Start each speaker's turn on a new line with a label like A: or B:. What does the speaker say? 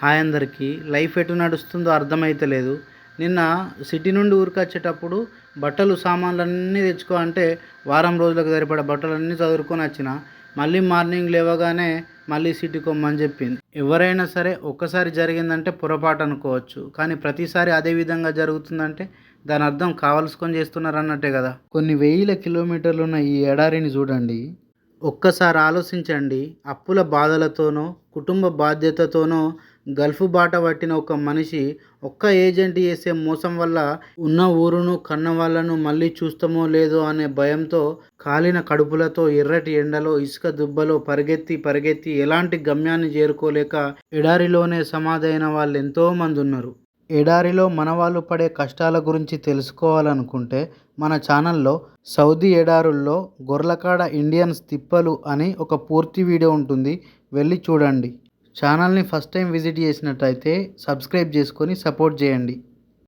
A: Hi అందరికీ. Life ఎటు నడుస్తుందో అర్థమైతలేదు నిన్న సిటీ నుండి ఊరికి వచ్చేటప్పుడు బట్టలు సామాన్లన్నీ తెచ్చుకో అంటే వారం రోజులకు సరిపడా బట్టలన్నీ చదువుకొని వచ్చిన. మళ్ళీ మార్నింగ్ లేవగానే మళ్ళీ సిటీ కొమ్మని చెప్పింది. ఎవరైనా సరే ఒక్కసారి జరిగిందంటే పొరపాటు అనుకోవచ్చు. కానీ ప్రతిసారి అదే విధంగా జరుగుతుందంటే దాని అర్థం కావలసుకొని చేస్తున్నారు అన్నట్టే కదా. కొన్ని వేల కిలోమీటర్లు ఉన్న ఈ ఎడారిని చూడండి. ఒక్కసారి ఆలోచించండి. అప్పుల బాధలతోనో కుటుంబ బాధ్యతతోనో గల్ఫ్ బాట పట్టిన ఒక మనిషి ఒక్క ఏజెంట్ చేసే మోసం వల్ల ఉన్న ఊరును కన్న వాళ్ళను మళ్ళీ చూస్తామో లేదో అనే భయంతో కాలిన కడుపులతో ఎర్రటి ఎండలో ఇసుక దుబ్బలో పరిగెత్తి పరిగెత్తి ఎలాంటి గమ్యాన్ని చేరుకోలేక ఎడారిలోనే సమాధైన వాళ్ళు ఎంతోమంది ఉన్నారు. ఎడారిలో మనవాళ్ళు పడే కష్టాల గురించి తెలుసుకోవాలనుకుంటే మన ఛానల్లో సౌదీ ఎడారుల్లో గొర్లకాడ ఇండియన్స్ తిప్పలు అని ఒక పూర్తి వీడియో ఉంటుంది. వెళ్ళి చూడండి. ఛానల్ని ఫస్ట్ టైం విజిట్ చేసినట్టయితే సబ్స్క్రైబ్ చేసుకొని సపోర్ట్ చేయండి.